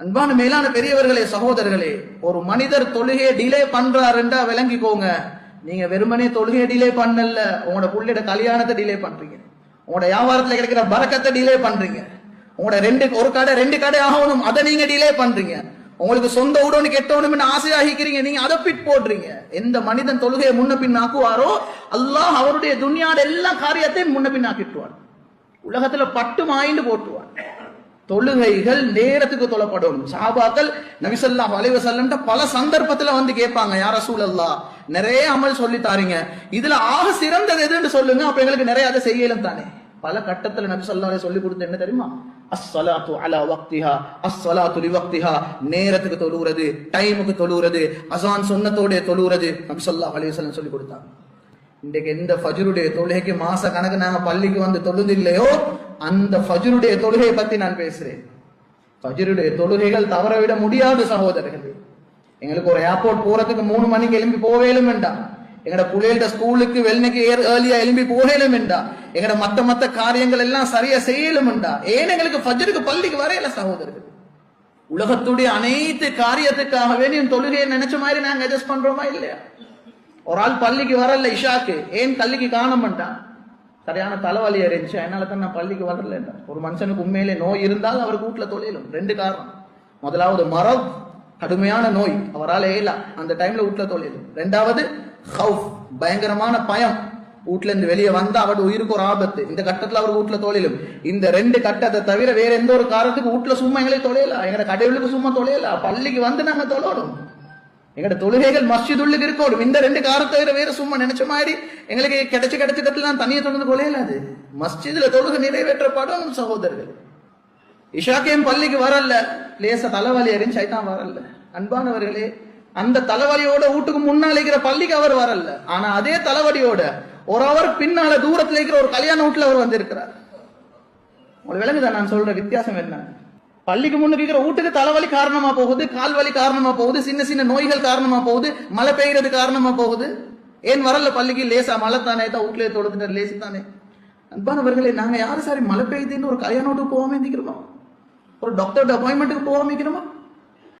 அன்பான மேலான பெரியவர்களே சகோதரர்களே ஒரு மனிதர் தொழுகையை டிலே பண்றாருன்றா விளங்கிக்கோங்க நீங்க வெறுமனே தொழுகையை டிலே பண்ணல. உங்களோட புள்ளையோட கல்யாணத்தை டிலே பண்றீங்க. உங்களோட வியாபாரத்துல கிடைக்கிற பறக்கத்தை டிலே பண்றீங்க. உங்களோட ரெண்டு ஒரு கடை ரெண்டு கடை ஆகணும் அதை நீங்க டிலே பண்றீங்க. உங்களுக்கு சொந்த உடனே கெட்டவனும் ஆசையாகிக்கிறீங்க நீங்க அதை பிட் போடுறீங்க. எந்த மனிதன் தொழுகையை முன்ன பின் ஆக்குவாரோ அல்லாஹ் அவருடைய துணியாட எல்லா காரியத்தையும் முன்ன பின் ஆக்கிட்டுவார். உலகத்துல பட்டு மாயிண்டு போட்டுவார். தொழுகைகள் நேரத்துக்கு தொழப்படும். சாபாக்கள் நபிசல்லா அலைவசல்லம்ட்ட பல சந்தர்ப்பத்துல வந்து கேட்பாங்க யார சூழல்லா நிறைய அமல் சொல்லி தாரீங்க. இதுல ஆக சிறந்தது எதுன்னு சொல்லுங்க அப்ப எங்களுக்கு நிறைய அதை செய்யலும் தானே. பல கட்டத்துல நபி சொல்லி கொடுத்து என்ன தெரியுமா? அஸ்வலாத்து அலா வக்திஹா அஸ்வலாத்து லிவக்திஹா நேரத்துக்கு தொழுகிறது டைமுக்கு தொழுகிறது அசான் சொன்னத்தோடைய தொழுகிறது நபி ஸல்லல்லாஹு அலைஹி சொல்லி கொடுத்தாங்க. இன்றைக்கு எந்த ஃபஜ்ருடைய தொழுகைக்கு மாச கணக்கு நாங்க பள்ளிக்கு வந்து தொழுது இல்லையோ அந்த ஃபஜ்ருடைய தொழுகையை பத்தி நான் பேசுறேன். ஃபஜ்ருடைய தொழுகைகள் தவற விட முடியாது சகோதரர்கள். எங்களுக்கு ஒரு ஏர்போர்ட் போறதுக்கு மூணு மணிக்கு எழும்பி போவேலும் வேண்டாம். எங்கட புள்ளைகிட்ட ஸ்கூலுக்கு வெள்ளனைக்கு ஏர்லியா எழும்பி போகலும் வேண்டா எங்கட மத்த மத்த காரியங்கள் எல்லாம் சரியா செய்யலும் வேண்டா ஏன் எங்களுக்கு ஃபஜ்ருக்கு பள்ளிக்கு வரையில சகோதரர்கள்? உலகத்துடைய அனைத்து காரியத்துக்காக வேண்டியும் தொழுகையை நினைச்ச மாதிரி நாங்க அட்ஜஸ்ட் பண்றோமா இல்லையா? ஒரு ஆள் பள்ளிக்கு வரல இஷாக்கு. ஏன் பள்ளிக்கு காண மாட்டான் சரியான தலைவலி இருந்துச்சு அதனால தான் நான் பள்ளிக்கு வரல. ஒரு மனுஷனுக்கு உண்மையிலே நோய் இருந்தால் அவர் வீட்டில் தொழிலும். ரெண்டு காரணம். முதலாவது மரம் கடுமையான நோய். அவரால் ஏலா அந்த டைம்ல வீட்டில் தொழிலும். ரெண்டாவது ஹவுஃப் பயங்கரமான பயம். வீட்டுல இருந்து வெளியே வந்தா அவர் உயிருக்கு ஒரு ஆபத்து. இந்த கட்டத்துல அவர் வீட்டுல தொழிலும். இந்த ரெண்டு கட்டத்தை தவிர வேற எந்த ஒரு காரணத்துக்கு வீட்டுல சும்மா எங்களை தொலையல எங்களை கடவுளுக்கு சும்மா தொலையல பள்ளிக்கு வந்து நாங்க தொழணும். எங்கட தொழுகைகள் மஸ்ஜிதுள்ளுக்கு இருக்கணும். இந்த ரெண்டு காரத்தை வேற சும்மா நினைச்ச மாதிரி எங்களுக்கு கிடைச்சு கிடைச்ச இடத்துல தனியை தொடர்ந்து கொலையலாது மஸ்ஜிதுல தொழுகை நிறைவேற்றப்படும் சகோதரர்கள். இஷாக்கையும் பள்ளிக்கு வரல. லேச தலைவலி அறிஞ்சு சைத்தான் வரல. அன்பானவர்களே அந்த தலைவலியோட வீட்டுக்கு முன்னால இருக்கிற பள்ளிக்கு அவர் வரல. ஆனா அதே தலைவலியோட ஒரு அவர் பின்னால தூரத்துல இருக்கிற ஒரு கல்யாண வீட்டுல அவர் வந்திருக்கிறார். உங்களுக்கு விளங்குதா நான் சொல்ற வித்தியாசம் என்ன? பள்ளிக்கு முன்னுக்கு இருக்கிற வீட்டுக்கு தலைவலி காரணமா போகுது கால் வலி காரணமா போகுது சின்ன சின்ன நோய்கள் காரணமா போகுது மழை பெய்யறது காரணமா போகுது. ஏன் வரல பள்ளிக்கு? லேசா மழை தானே தான் வீட்லயே தொழுதுட்டு லேசு தானே. அன்பானவர்களே நாங்க யாரும் சாரி? மழை பெய்யுதுன்னு ஒரு கல்யாணம் போகாம இருந்திக்கிறோமா ஒரு டாக்டர் அப்பாயின்மெண்ட்டுக்கு போகாம இருக்கிறோமா